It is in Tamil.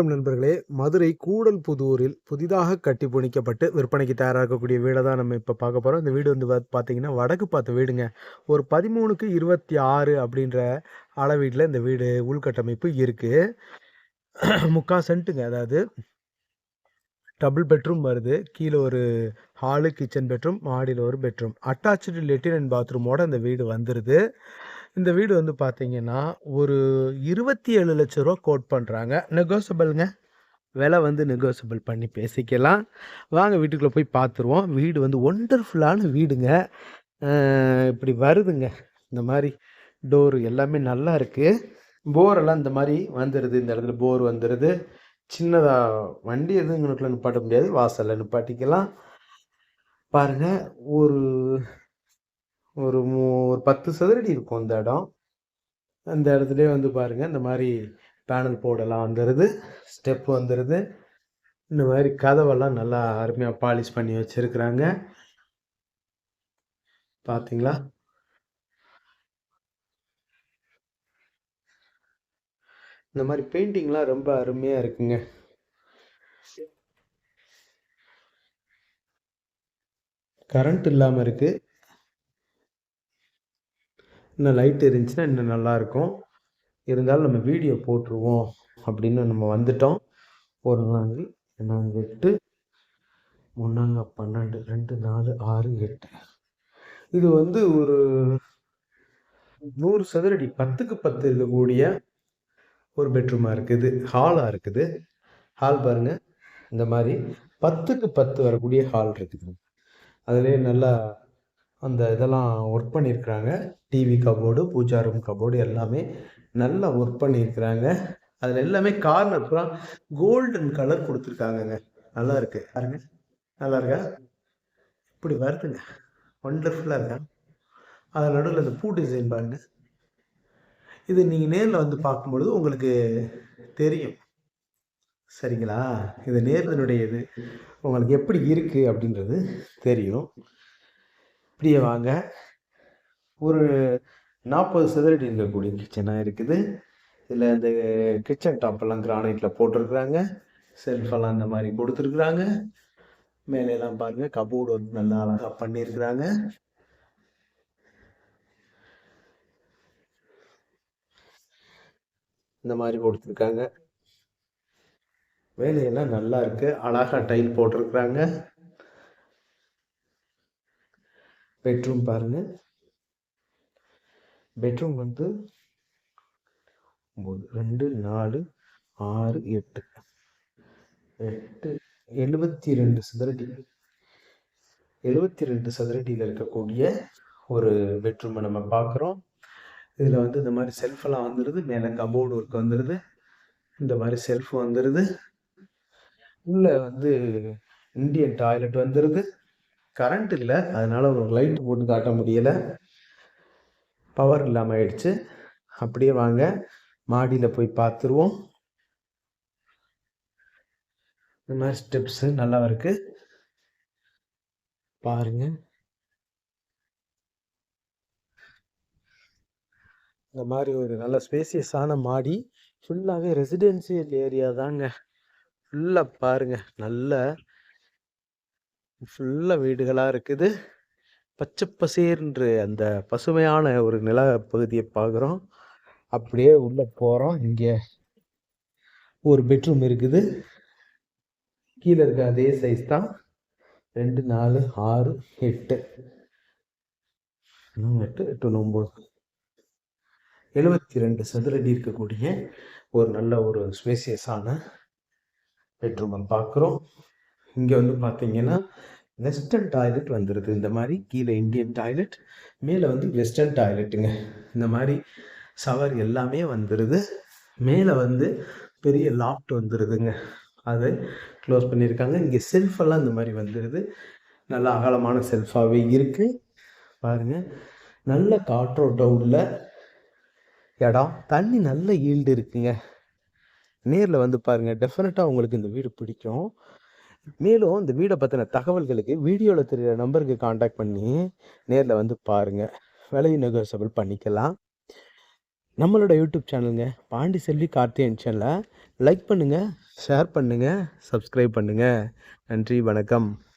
வணக்கம் நண்பர்களே. மதுரை கூடல் புதூரில் புதிதாக கட்டி புணிக்கப்பட்டு விற்பனைக்கு தயாராக இருக்கக்கூடிய வீடை தான் நம்ம இப்போ பார்க்க போகிறோம் இந்த வீடு வந்து பார்த்தீங்கன்னா வடக்கு பார்த்த வீடுங்க. ஒரு பதிமூணுக்கு இருபத்தி ஆறு அப்படின்ற அளவீட்டில் இந்த வீடு உள்கட்டமைப்பு இருக்குது முக்கால் சென்ட்டுங்க. அதாவது டபுள் பெட்ரூம் வருது. கீழே ஒரு ஹாலு கிச்சன் பெட்ரூம் மாடியில் ஒரு பெட்ரூம் அட்டாச்சு லெட்டின் அண்ட் பாத்ரூமோட இந்த வீடு வந்துடுது இந்த வீடு வந்து பார்த்தீங்கன்னா ஒரு இருபத்தி ஏழு லட்ச ரூபா கோட் பண்ணுறாங்க நெகோசபிள்ங்க விலை வந்து நெகோசபிள் பண்ணி பேசிக்கலாம். வாங்க வீட்டுக்குள்ளே போய் பார்த்துருவோம் வீடு வந்து ஒண்டர்ஃபுல்லான வீடுங்க. இப்படி வருதுங்க. இந்த மாதிரி டோர் எல்லாமே நல்லா இருக்குது போரெல்லாம் இந்த மாதிரி வந்துடுது இந்த இடத்துல போர் வந்துடுது சின்னதாக வண்டி எதுவும் இங்கனுக்குள்ள நிப்பாட்ட முடியாது. வாசலில் நிப்பாட்டிக்கலாம். பாருங்கள் ஒரு ஒரு மூ ஒரு பத்து சதுரடி இருக்கும் அந்த இடம். அந்த இடத்துல வந்து பாருங்கள் இந்த மாதிரி பேனல் போர்டெல்லாம் வந்துடுது ஸ்டெப் வந்துடுது இந்த மாதிரி கதவெல்லாம் நல்லா அருமையாக பாலிஷ் பண்ணி வச்சுருக்குறாங்க. பார்த்தீங்களா இந்த மாதிரி பெயிண்டிங்லாம் ரொம்ப அருமையாக இருக்குங்க. கரண்ட் இல்லாமல் இருக்குது இன்னும் லைட் இருந்துச்சுன்னா இன்னும் நல்லாயிருக்கும். இருந்தாலும் நம்ம வீடியோ போட்டுருவோம் அப்படின்னு நம்ம வந்துட்டோம். ஒரு நாங்கள் நாங்கள் எட்டு முன்னாங்க பன்னெண்டு ரெண்டு நாலு ஆறு எட்டு. இது வந்து ஒரு நூறு சதுரடி பத்துக்கு பத்து இருக்கக்கூடிய ஒரு பெட்ரூமாக இருக்குது. ஹாலாக இருக்குது. ஹால் பாருங்க. இந்த மாதிரி பத்துக்கு பத்து வரக்கூடிய ஹால் இருக்குது. அதுலேயே நல்லா அந்த இதெல்லாம் ஒர்க் பண்ணியிருக்கிறாங்க. TV cupboard pooja room cupboard எல்லாமே நல்லா ஒர்க் பண்ணியிருக்கிறாங்க. அதில் எல்லாமே கார்னர் பூரா கோல்டன் கலர் கொடுத்துருக்காங்கங்க. நல்லா இருக்கு. பாருங்க. நல்லா இருக்கா? இப்படி வருதுங்க. ஒண்டர்ஃபுல்லாக இருக்கா? அது நடுவில் இந்த பூ டிசைன் பாருங்க. இது நீங்கள் நேரில் வந்து பார்க்கும்பொழுது உங்களுக்கு தெரியும். சரிங்களா? இது நேர்தனுடைய இது உங்களுக்கு எப்படி இருக்குது அப்படின்றது தெரியும். இப்படியே வாங்க. ஒரு நாற்பது சதுரடி இருக்கக்கூடிய கிச்சனாக இருக்குது. இதில் இந்த கிச்சன் டாப்பெல்லாம் கிரானைட்டில் போட்டிருக்கிறாங்க. செல்ஃபெல்லாம் இந்த மாதிரி கொடுத்துருக்குறாங்க. மேலையெல்லாம் பாருங்க கபோர்டு வந்து நல்லா அழகாக பண்ணியிருக்கிறாங்க. இந்த மாதிரி கொடுத்துருக்காங்க. வேலையெல்லாம் நல்லா இருக்கு. அழகா டைல் போட்டிருக்கிறாங்க. பெட்ரூம் பாருங்கள் பெட்ரூம் வந்து ஒம்பது ரெண்டு நாலு ஆறு எட்டு. எட்டு எழுபத்தி ரெண்டு சதுரடி. எழுபத்தி ரெண்டு சதுரடியில் இருக்கக்கூடிய ஒரு பெட்ரூமை நம்ம பார்க்குறோம் இதில் வந்து இந்த மாதிரி செல்ஃபெல்லாம் வந்துடுது மேலே கபோர்டு ஒர்க் வந்துடுது இந்த மாதிரி செல்ஃப் வந்துடுது உள்ளே வந்து இந்தியன் டாய்லெட் வந்துடுது கரண்ட் இல்லை. அதனால் ஒரு லைட் போட்டு காட்ட முடியலை. பவர் இல்லாமல் ஆயிடுச்சு. அப்படியே வாங்க. மாடியில் போய் பார்த்துருவோம் இந்த மாதிரி ஸ்டெப்ஸு நல்லா இருக்கு. பாருங்க. இந்த மாதிரி ஒரு நல்ல ஸ்பேசியஸான மாடி. ஃபுல்லாகவே ரெசிடென்சியல் ஏரியா தாங்க. ஃபுல்லாக பாருங்கள் நல்ல ஃபுல்லாக வீடுகளாக இருக்குது. பச்சை பசேர்ன்று அந்த பசுமையான ஒரு நில பகுதியை பார்க்குறோம் அப்படியே உள்ளே போகிறோம் இங்கே ஒரு பெட்ரூம் இருக்குது. கீழே இருக்க அதே சைஸ் தான். ரெண்டு நாலு ஆறு எட்டு. எட்டு எட்டு ஒம்பது எழுபத்தி ரெண்டு சதுரடி இருக்கக்கூடிய ஒரு நல்ல ஒரு ஸ்பேசியஸான பெட்ரூமை பார்க்குறோம் இங்கே வந்து பார்த்தீங்கன்னா வெஸ்டர்ன் டாய்லெட் வந்துடுது இந்த மாதிரி கீழே இந்தியன் டாய்லெட் மேலே வந்து வெஸ்டர்ன் டாய்லெட்டுங்க இந்த மாதிரி ஷவர் எல்லாமே வந்துடுது மேலே வந்து பெரிய லாஃப்ட் வந்துடுதுங்க அதை க்ளோஸ் பண்ணியிருக்காங்க இங்கே செல்ஃபெல்லாம் இந்த மாதிரி வந்துடுது நல்ல அகலமான செல்ஃபாகவே இருக்குது பாருங்க. நல்ல காற்றோட்டம் உள்ள இடம். தண்ணி நல்ல ஈல்டு இருக்குங்க. நேரில் வந்து பாருங்கள் டெஃபினட்டாக உங்களுக்கு இந்த வீடு பிடிக்கும். மேலும் இந்த வீடை பற்றின தகவல்களுக்கு வீடியோவில் தெரிகிற நம்பருக்கு காண்டாக்ட் பண்ணி நேரில் வந்து பாருங்கள் விலை நெகோசபிள் பண்ணிக்கலாம். நம்மளோட யூடியூப் சேனலுங்க பாண்டி செல்வி கார்த்தியன் சேனலை லைக் பண்ணுங்கள் ஷேர் பண்ணுங்கள் சப்ஸ்கிரைப் பண்ணுங்கள் நன்றி வணக்கம்.